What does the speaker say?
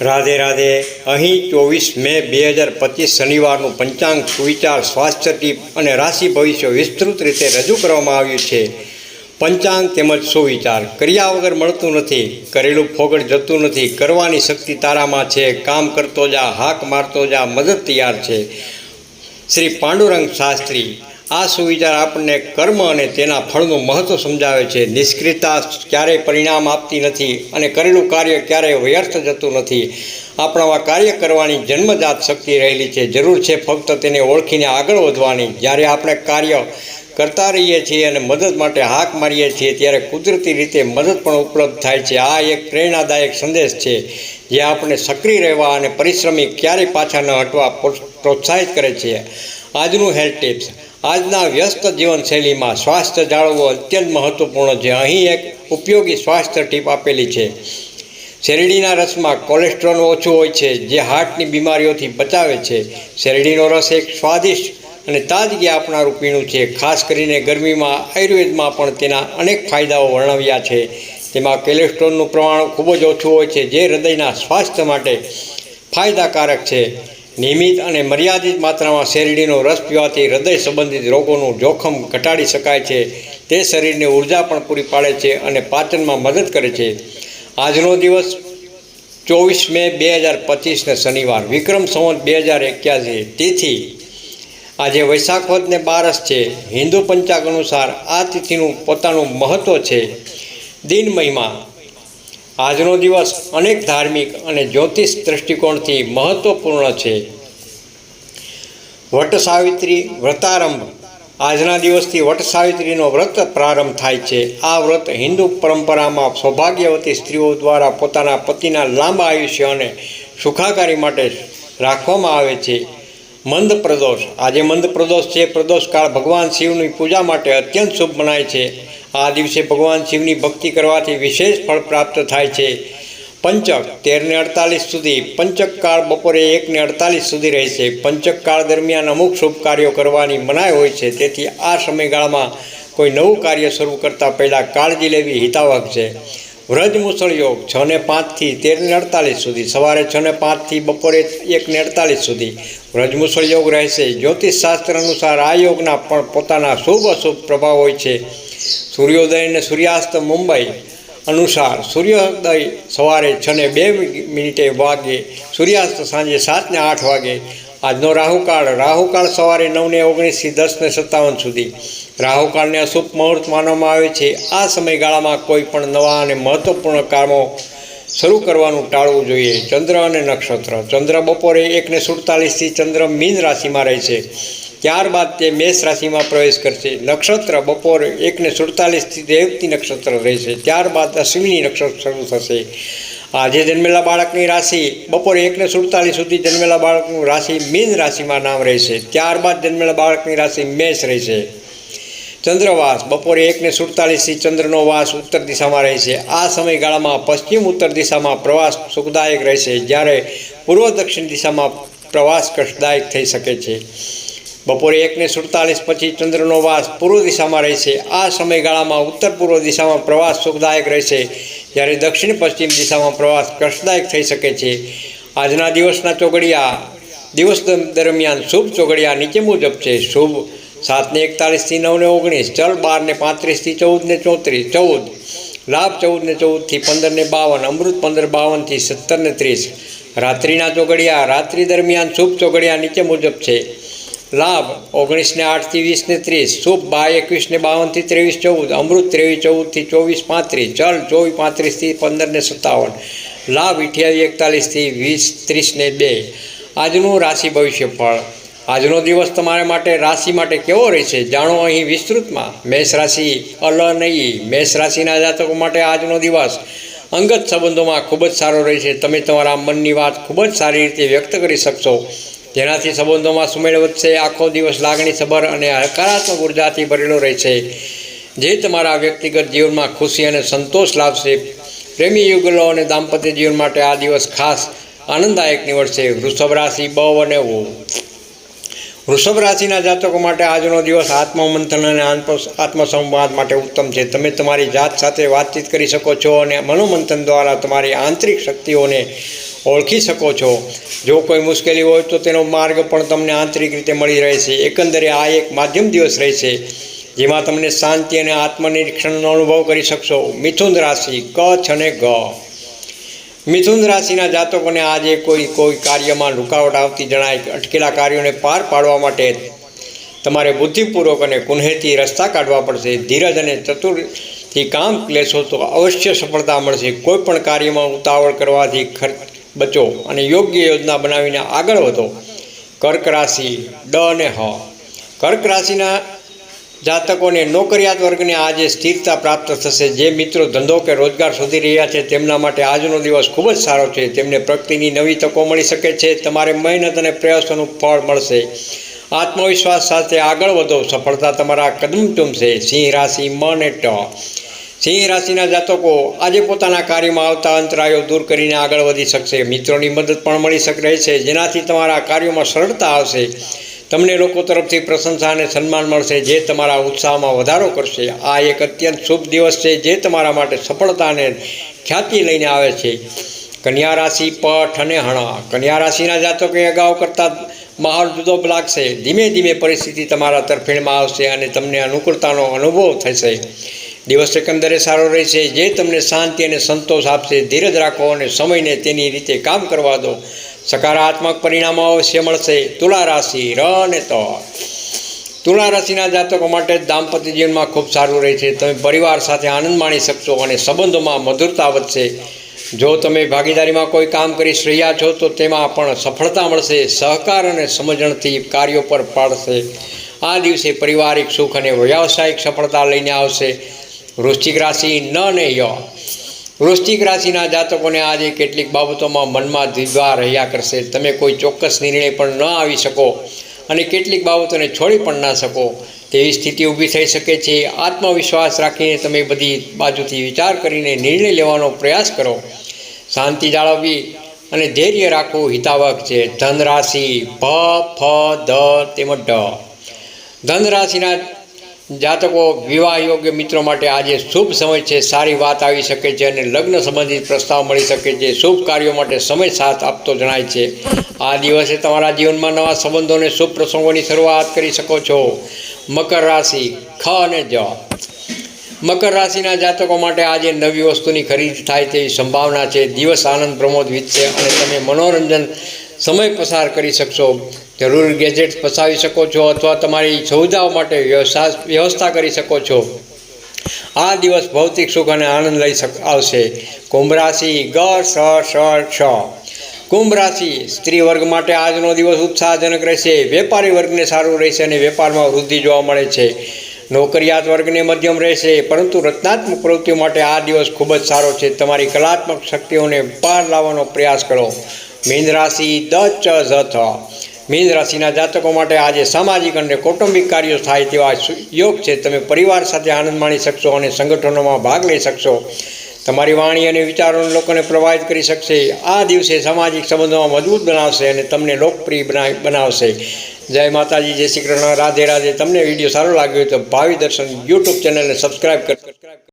રાધે રાધે. અહીં ચોવીસ મે બે હજાર પચીસ શનિવારનું પંચાંગ સુવિચાર સ્વાસ્થ્ય ટીપ અને રાશિ ભવિષ્ય વિસ્તૃત રીતે રજૂ કરવામાં આવ્યું છે. પંચાંગ તેમજ સુવિચાર કર્યા વગર મળતું નથી કરેલું ફોગડ જતું નથી, કરવાની શક્તિ તારામાં છે, કામ કરતો જા, હાક મારતો જા, મદદ તૈયાર છે. શ્રી પાંડુરંગ શાસ્ત્રી આ સુવિચાર આપણને કર્મ અને તેના ફળનું મહત્ત્વ સમજાવે છે. નિષ્ક્રિયતા ક્યારેય પરિણામ આપતી નથી અને કરેલું કાર્ય ક્યારેય વ્યર્થ જતું નથી. આપણામાં કાર્ય કરવાની જન્મજાત શક્તિ રહેલી છે. જરૂર છે ફક્ત તેને ઓળખીને આગળ વધવાની. જ્યારે આપણે કાર્ય કરતા રહીએ છીએ અને મદદ માટે હાક મારીએ છીએ, ત્યારે કુદરતી રીતે મદદ પણ ઉપલબ્ધ થાય છે. આ એક પ્રેરણાદાયક સંદેશ છે જે આપણે સક્રિય રહેવા અને પરિશ્રમી ક્યારેય પાછા ન હટવા પ્રોત્સાહિત કરે છે. આજનું હેલ્થ ટિપ્સ. આજના વ્યસ્ત જીવનશૈલીમાં સ્વાસ્થ્ય જાળવવું અત્યંત મહત્વપૂર્ણ છે. અહીં એક ઉપયોગી સ્વાસ્થ્ય ટીપ આપેલી છે. શેરડીના રસમાં કોલેસ્ટ્રોલ ઓછું હોય છે, જે હાર્ટની બીમારીઓથી બચાવે છે. શેરડીનો રસ એક સ્વાદિષ્ટ અને તાજગી આપનારું પીણું છે. ખાસ કરીને ગરમીમાં, આયુર્વેદમાં પણ તેના અનેક ફાયદાઓ વર્ણવ્યા છે. તેમાં કોલેસ્ટ્રોલનું પ્રમાણ ખૂબ જ ઓછું હોય છે, જે હૃદયના સ્વાસ્થ્ય માટે ફાયદાકારક છે. નિયમિત અને મર્યાદિત માત્રામાં શેરડીનો રસ પીવાથી હૃદય સંબંધિત રોગોનું જોખમ ઘટાડી શકાય છે. તે શરીરને ઊર્જા પણ પૂરી પાડે છે અને પાચનમાં મદદ કરે છે. આજનો દિવસ ચોવીસ મે બે હજાર પચીસને શનિવાર. વિક્રમ સંવત બે હજાર એક્યાસી. તિથિ. આજે વૈશાખ વદને બારસ છે. હિન્દુ પંચાંગ અનુસાર આ તિથિનું પોતાનું મહત્ત્વ છે. દિન મહિમા. આજનો દિવસ અનેક ધાર્મિક અને જ્યોતિષ દૃષ્ટિકોણથી મહત્વપૂર્ણ છે. વટ સાવિત્રી વ્રતારંભ. આજના દિવસથી વટ સાવિત્રીનો વ્રત પ્રારંભ થાય છે. આ વ્રત હિન્દુ પરંપરામાં સૌભાગ્યવતી સ્ત્રીઓ દ્વારા પોતાના પતિના લાંબા આયુષ્ય અને સુખાકારી માટે રાખવામાં આવે છે. મંદ પ્રદોષ. આજે મંદ પ્રદોષ છે. પ્રદોષ કાળ ભગવાન શિવની પૂજા માટે અત્યંત શુભ મનાય છે. આ દિવસે ભગવાન શિવની ભક્તિ કરવાથી વિશેષ ફળ પ્રાપ્ત થાય છે. પંચક તેરને અડતાલીસ સુધી. પંચક કાળ બપોરે એકને અડતાલીસ સુધી રહેશે. પંચક કાળ દરમિયાન અમુક શુભ કાર્યો કરવાની મનાઈ હોય છે. તેથી આ સમયગાળામાં કોઈ નવું કાર્ય શરૂ કરતાં પહેલાં કાળજી લેવી હિતાવક છે. વ્રજ મુસળ યોગ છ ને પાંચથી તેરને અડતાલીસ સુધી. સવારે છ ને પાંચથી બપોરે એકને અડતાલીસ સુધી. વ્રજ મુસળ યોગ રહેશે. જ્યોતિષ શાસ્ત્ર અનુસાર આ યોગના પણ પોતાના શુભ અશુભ પ્રભાવ હોય છે. સૂર્યોદય અને સૂર્યાસ્ત મુંબઈ અનુસાર સૂર્યોદય સવારે છ ને બે મિનિટે વાગે, સૂર્યાસ્ત સાંજે સાતને આઠ વાગે. આજનો રાહુકાળ રાહુકાળ સવારે નવને ઓગણીસથી દસને સત્તાવન સુધી. રાહુકાળને અશુભ મુહૂર્ત માનવામાં આવે છે. આ સમયગાળામાં કોઈ પણ નવા અને મહત્ત્વપૂર્ણ કામો શરૂ કરવાનું ટાળવું જોઈએ. ચંદ્ર અને નક્ષત્ર. ચંદ્ર બપોરે એકને સુડતાલીસથી ચંદ્ર મીન રાશિમાં રહે છે. ત્યારબાદ તે મેષ રાશિમાં પ્રવેશ કરશે. નક્ષત્ર બપોર એકને સુડતાલીસથી દેવતી નક્ષત્ર રહેશે. ત્યારબાદ અશ્વિની નક્ષત્ર શરૂ થશે. આજે જન્મેલા બાળકની રાશિ બપોરે એકને સુડતાલીસ સુધી જન્મેલા બાળકનું રાશિ મીન રાશિમાં નામ રહેશે. ત્યારબાદ જન્મેલા બાળકની રાશિ મેષ રહેશે. ચંદ્રવાસ બપોરે એકને સુડતાલીસથી ચંદ્રનો વાસ ઉત્તર દિશામાં રહેશે. આ સમયગાળામાં પશ્ચિમ ઉત્તર દિશામાં પ્રવાસ સુખદાયક રહેશે. જ્યારે પૂર્વ દક્ષિણ દિશામાં પ્રવાસ કષ્ટદાયક થઈ શકે છે. બપોરે એકને સુડતાલીસ પછી ચંદ્રનો વાસ પૂર્વ દિશામાં રહેશે. આ સમયગાળામાં ઉત્તર પૂર્વ દિશામાં પ્રવાસ સુખદાયક રહેશે. જ્યારે દક્ષિણ પશ્ચિમ દિશામાં પ્રવાસ કષ્ટદાયક થઈ શકે છે. આજના દિવસના ચોગડિયા, દિવસ દરમિયાન શુભ ચોગડિયા નીચે મુજબ છે. શુભ સાતને એકતાલીસથી નવને ઓગણીસ, ચલ બારને પાંત્રીસથી ચૌદને ચોત્રીસ, ચૌદ, લાભ ચૌદને ચૌદથી પંદરને બાવન, અમૃત પંદર બાવનથી સત્તરને ત્રીસ. રાત્રિના ચોગડિયા, રાત્રિ દરમિયાન શુભ ચોગડિયા નીચે મુજબ છે. લાભ ઓગણીસને આઠથી વીસને ત્રીસ, શુભ બાર એકવીસને બાવનથી ત્રેવીસ ચૌદ, અમૃત ત્રેવીસ ચૌદથી ચોવીસ પાંત્રીસ ચલ ચોવીસ પાંત્રીસથી પંદરને સત્તાવન, લાભ અઠ્યાવીસ એકતાલીસથી વીસ ત્રીસને બે. આજનું રાશિ ભવિષ્ય ફળ આજનો દિવસ તમારા માટે રાશિ માટે કેવો રહેશે જાણો અહીં વિસ્તૃતમાં. મેષ રાશિ અલ નહીં મેષ રાશિના જાતકો માટે આજનો દિવસ અંગત સંબંધોમાં ખૂબ જ સારો રહેશે. તમે તમારા મનની વાત ખૂબ જ સારી રીતે વ્યક્ત કરી શકશો. જેનાથી સંબંધોમાં સુમેળ વધશે, આખો દિવસ લાગણીસભર અને હકારાત્મક ઉર્જાથી ભરેલો રહેશે. જે તમારા વ્યક્તિગત જીવનમાં ખુશી અને સંતોષ લાવશે. પ્રેમી યુગલો અને દાંપત્ય જીવન માટે આ દિવસ ખાસ આનંદદાયક નીવડશે. વૃષભ રાશિ બવ અને ઓ વૃષભ રાશિના જાતકો માટે આજનો દિવસ આત્મમંથન અને આત્મસંવાદ માટે ઉત્તમ છે. તમે તમારી જાત સાથે વાતચીત કરી શકો છો અને મનોમંથન દ્વારા તમારી આંતરિક શક્તિઓને ઓળખી શકો છો. જો કોઈ મુશ્કેલી હોય તો તેનો માર્ગ પણ તમને આંતરિક રીતે મળી રહેશે. એકંદરે આ એક માધ્યમ દિવસ રહેશે, જેમાં તમને શાંતિ અને આત્મનિરીક્ષણનો અનુભવ કરી શકશો. મિથુન રાશિ કચ્છ અને ગ. મિથુન રાશિના જાતકોને આજે કોઈ કોઈ કાર્યમાં રૂકાવટ આવતી જણાય અટકેલા કાર્યોને પાર પાડવા માટે તમારે બુદ્ધિપૂર્વક અને કુન્હેથી રસ્તા કાઢવા પડશે. ધીરજ અને ચતુરથી કામ લેશો તો અવશ્ય સફળતા મળશે. કોઈ પણ કાર્યમાં ઉતાવળ કરવાથી ખર્ચ બચો અને યોગ્ય યોજના બનાવીને આગળ વધો. કર્ક રાશિ ડ અને હ. કર્ક રાશિના જાતકોને નોકરિયાત વર્ગને આજે સ્થિરતા પ્રાપ્ત થશે. જે મિત્રો ધંધો કે રોજગાર શોધી રહ્યા છે, તેમના માટે આજનો દિવસ ખૂબ જ સારો છે. તેમને પ્રગતિની નવી તકો મળી શકે છે. તમારે મહેનત અને પ્રયાસોનું ફળ મળશે. આત્મવિશ્વાસ સાથે આગળ વધો. સફળતા તમારા કદમ ચૂમશે. સિંહ રાશિ, મ અને ટ. સિંહ રાશિના જાતકો આજે પોતાના કાર્યમાં આવતા અંતરાયો દૂર કરીને આગળ વધી શકશે. મિત્રોની મદદ પણ મળી શકે છે. જેનાથી તમારા કાર્યોમાં સરળતા આવશે. તમને લોકો તરફથી પ્રશંસા અને સન્માન મળશે, જે તમારા ઉત્સાહમાં વધારો કરશે. આ એક અત્યંત શુભ દિવસ છે, જે તમારા માટે સફળતા અને ખ્યાતિ લઈને આવે છે. કન્યા રાશિ પઠ અને હણા. કન્યા રાશિના જાતકોએ અગાઉ કરતાં માહોલ જુદો લાગશે. ધીમે ધીમે પરિસ્થિતિ તમારા તરફેણમાં આવશે અને તમને અનુકૂળતાનો અનુભવ થશે. દિવસ એકંદરે સારો રહેશે. જે તમને શાંતિ અને સંતોષ આપશે, ધીરજ રાખો અને સમયને તેની રીતે કામ કરવા દો. સકારાત્મક પરિણામો અવશ્ય મળશે. તુલા રાશિ, ર અને ત. તુલા રાશિના જાતકો માટે દાંપત્ય જીવનમાં ખૂબ સારું રહેશે. તમે પરિવાર સાથે આનંદ માણી શકશો અને સંબંધોમાં મધુરતા વધશે. જો તમે ભાગીદારીમાં કોઈ કામ કરી રહ્યા છો, તો તેમાં પણ સફળતા મળશે. સહકાર અને સમજણથી કાર્યો પર પાડશે. આ દિવસે પારિવારિક સુખ અને વ્યાવસાયિક સફળતા લઈને આવશે. વૃશ્ચિક રાશિ ન ને ય. વૃશ્ચિક રાશિના જાતકોને આજે કેટલીક બાબતોમાં મનમાં દ્વિધા રહ્યા કરશે. તમે કોઈ ચોક્કસ નિર્ણય પણ ન આવી શકો અને કેટલીક બાબતોને છોડી પણ ના શકો. તેવી સ્થિતિ ઊભી થઈ શકે છે. આત્મવિશ્વાસ રાખીને તમે બધી બાજુથી વિચાર કરીને નિર્ણય લેવાનો પ્રયાસ કરો. શાંતિ જાળવવી અને ધૈર્ય રાખવું હિતાવક છે. ધન રાશિ ભ, ફ ધ તેમજ ઢ ધન રાશિના જાતકો વિવાહ યોગ્ય મિત્રો માટે આજે શુભ સમય છે, સારી વાત આવી શકે છે અને લગ્ન સંબંધિત પ્રસ્તાવ મળી શકે છે. શુભ કાર્યો માટે સમય સાથ આપતો જણાય છે. આ દિવસે તમારા જીવનમાં નવા સંબંધોને શુભ પ્રસંગોની શરૂઆત કરી શકો છો. મકર રાશિ, ખ અને જ. મકર રાશિના જાતકો માટે આજે નવી વસ્તુની ખરીદી થાય તેવી સંભાવના છે. દિવસ આનંદ પ્રમોદ વીતશે અને તમે મનોરંજન સમય પસાર કરી શકશો, જરૂર ગેજેટ્સ પસાવી શકો છો અથવા તમારી સુવિધાઓ માટે વ્યવસ્થા કરી શકો છો. આ દિવસ ભૌતિક સુખ અને આનંદ લઈ આવશે. કુંભ રાશિ ગ, સ સ ક્ષ કુંભ રાશિ સ્ત્રી વર્ગ માટે આજનો દિવસ ઉત્સાહજનક રહેશે, વેપારી વર્ગને સારું રહેશે અને વેપારમાં વૃદ્ધિ જોવા મળે છે. નોકરિયાત વર્ગને મધ્યમ રહેશે, પરંતુ રચનાત્મક પ્રવૃત્તિઓ માટે આ દિવસ ખૂબ જ સારો છે. તમારી કલાત્મક શક્તિઓને પાર લાવવાનો પ્રયાસ કરો. મીન રાશિ દ ચ ઝ મીન રાશિના જાતકો માટે આજે સામાજિક અને કૌટુંબિક કાર્યો થાય તેવા યોગ છે. તમે પરિવાર સાથે આનંદ માણી શકશો અને સંગઠનોમાં ભાગ લઈ શકશો. તમારી વાણી અને વિચારોને લોકોને પ્રભાવિત કરી શકશે. આ દિવસે સામાજિક સંબંધોમાં મજબૂત બનાવશે અને તમને લોકપ્રિય બનાવી, બનાવશે. જય માતાજી, જય શ્રી કૃષ્ણ. રાધે રાધે. તમને વીડિયો સારો લાગ્યો તો ભાવિ દર્શન યુટ્યુબ ચેનલને સબસ્ક્રાઈબ કર